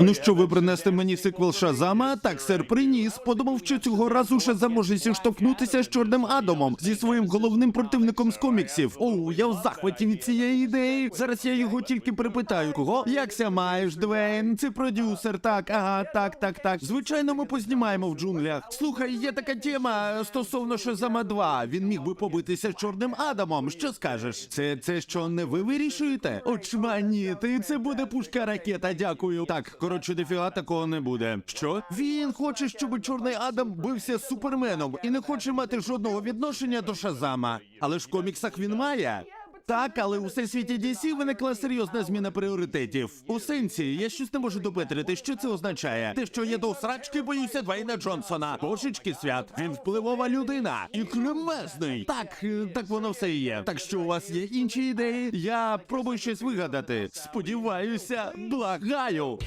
Ну що, ви принесли мені сиквел Шазама? Так, сер, приніс. Подумав, що цього разу Шазам може зіштовхнутися з чорним Адамом зі своїм головним противником з коміксів. Оу, я в захваті від цієї ідеї. Зараз я його тільки припитаю. Кого? Якся маєш, Двейн? Це продюсер, так, ага, так, так, так. Звичайно, ми познімаємо в джунглях. Слухай, є така тема стосовно Шазама 2. Він міг би побитися з чорним Адамом. Що скажеш? Це це що не ви вирішуєте? Очманіти, це буде пушка ракета. Дякую. Так, коротше, дефіга такого не буде. Що? Він хоче, щоб чорний Адам бився з суперменом і не хоче мати жодного відношення до Шазама. Але ж в коміксах він має. Так, але у всесвіті DC виникла серйозна зміна пріоритетів. У сенсі, я щось не можу допетрити, що це означає. Те, що я до срачки боюся Двейна Джонсона. Божечки свят, він впливова людина і кремезний. Так, е, так воно все і є. Так що у вас є інші ідеї? Я пробую щось вигадати. Сподіваюся, благаю.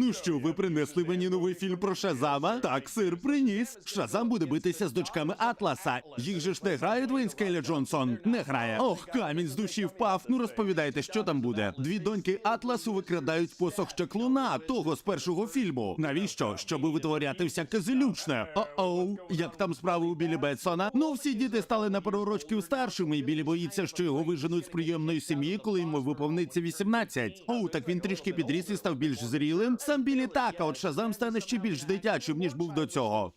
Ну що, ви принесли мені новий фільм про Шазама? Так, сир приніс. Шазам буде битися з дочками Атласа. Їх же ж не грає Двейн Скейлі Джонсон. Не грає. Ох, камінь з душі впав. Ну розповідайте, що там буде. Дві доньки Атласу викрадають посох чаклуна, того з першого фільму. Навіщо? Щоб витворяти всяке зелючне. О-оу, як там справи у Білі Бетсона? Ну, всі діти стали на пару рочків старшими, і Білі боїться, що його виженуть з приємної сім'ї, коли йому виповниться 18. Оу, так він трішки підріс і став більш зрілим. Сам Білі так, а от Шазам стане ще більш дитячим, ніж був до цього.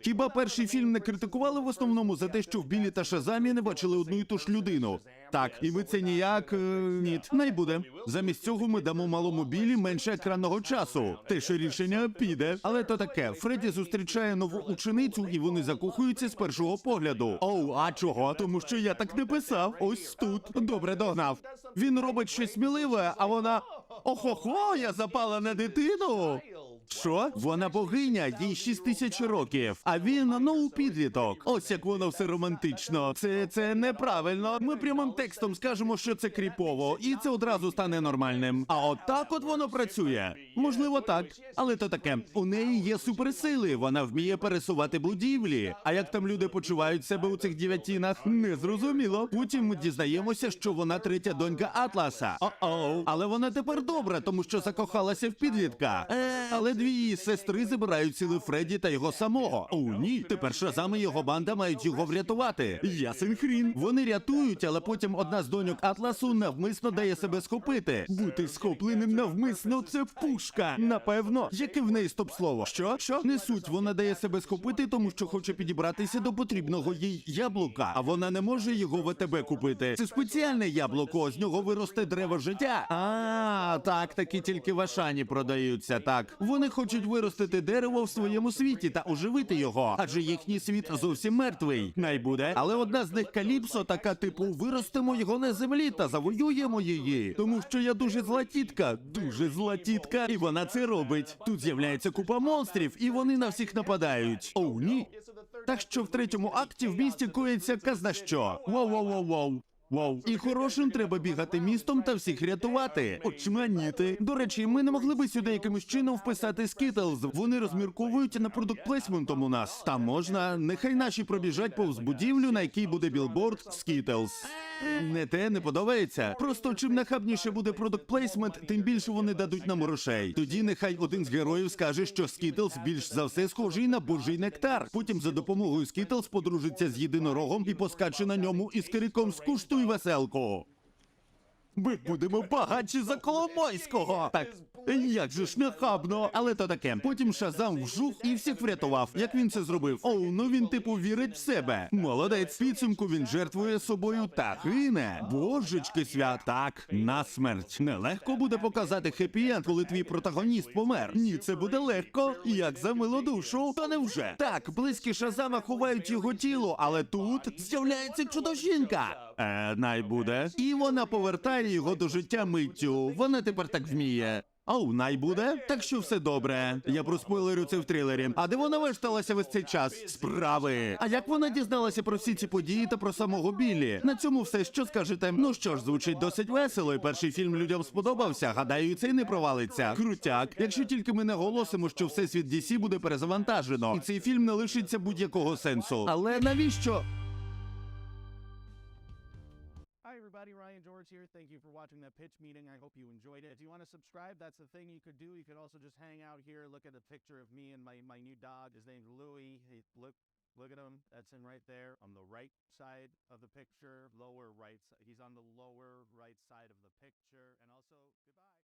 Хіба перший фільм не критикували в основному за те, що в Білі та Шазамі не бачили одну і ту ж людину? Так, і ми це ніяк е, ніт, не буде. Замість цього ми дамо малому білі менше екранного часу. Теж рішення піде. Але то таке. Фредді зустрічає нову ученицю, і вони закохуються з першого погляду. Оу, а чого? Тому що я так не писав. Ось тут. Добре догнав. Він робить щось сміливе, а вона. Охо-хо, я запала на дитину. Що? Вона богиня, їй 6 тисяч років, а він ну підліток. Ось як воно все романтично. Це це неправильно. Ми прямим текстом скажемо, що це кріпово, і це одразу стане нормальним. А от так от воно працює. Можливо, так, але то таке. У неї є суперсили. Вона вміє пересувати будівлі. А як там люди почувають себе у цих дев'ятінах? Незрозуміло. Потім ми дізнаємося, що вона третя донька Атласа. О-оу. Але вона тепер добра, тому що закохалася в підлітка. Е, але дві її сестри забирають сили Фредді та його самого. О, ні, тепер Шазам і його банда мають його врятувати. Ясен хрін. Вони рятують, але потім одна з доньок Атласу навмисно дає себе схопити. Бути схопленим навмисно це пушка. Напевно, яке в неї стоп слово. Що? Що? Не суть, вона дає себе схопити, тому що хоче підібратися до потрібного їй яблука, а вона не може його в АТБ купити. Це спеціальне яблуко, з нього виросте дерево життя. А, так, такі тільки в Ашані продаються. Так, вони хочуть виростити дерево в своєму світі та оживити його, адже їхній світ зовсім мертвий. Найбуде, але одна з них Каліпсо, така типу, виростимо його на землі та завоюємо її. Тому що я дуже зла тітка, дуже зла тітка, і вона це робить. Тут з'являється купа монстрів, і вони на всіх нападають. Оу, ні. Так що в третьому акті в місті коїться казна що. Воу-воу-воу-воу. Вау, і хорошим треба бігати містом та всіх рятувати. Очманіти. До речі, ми не могли би сюди якимось чином вписати Skittles. Вони розмірковують на продукт плейсментом у нас. Там можна, нехай наші пробіжать повз будівлю, на якій буде білборд Skittles. Не те не подобається. Просто чим нахабніше буде продукт плейсмент, тим більше вони дадуть нам грошей. Тоді нехай один з героїв скаже, що Skittles більш за все схожий на божий нектар. Потім за допомогою Skittles подружиться з єдинорогом і поскаче на ньому із криком Скуштуй веселку. Ми будемо багатші за Коломойського. Так, як же ж нахабно, але то таке. Потім Шазам вжух і всіх врятував. Як він це зробив? Оу, ну він типу вірить в себе. Молодець, підсумку він жертвує собою та гине. Божечки свят, так, на смерть. Нелегко буде показати хеппі-енд, коли твій протагоніст помер. Ні, це буде легко, як за милу душу. Та невже? Так, близькі Шазама ховають його тіло, але тут з'являється чудо-жінка. Е, най буде. І вона повертає його до життя миттю. Вона тепер так вміє. Оу, най буде? Так що все добре. Я проспойлерю це в трилері. А де вона вешталася весь цей час? Справи. А як вона дізналася про всі ці події та про самого Біллі? На цьому все що скажете? Ну що ж, звучить досить весело. і Перший фільм людям сподобався. Гадаю, цей не провалиться. Крутяк. Якщо тільки ми не голосимо, що всесвіт DC буде перезавантажено, і цей фільм не лишиться будь-якого сенсу. Але навіщо? Everybody. Ryan George here. Thank you for watching that pitch meeting. I hope you enjoyed it. If you want to subscribe, that's the thing you could do. You could also just hang out here, look at a picture of me and my, my new dog. His name's Louie. Look look at him. That's him right there on the right side of the picture, lower right. He's on the lower right side of the picture. And also, goodbye.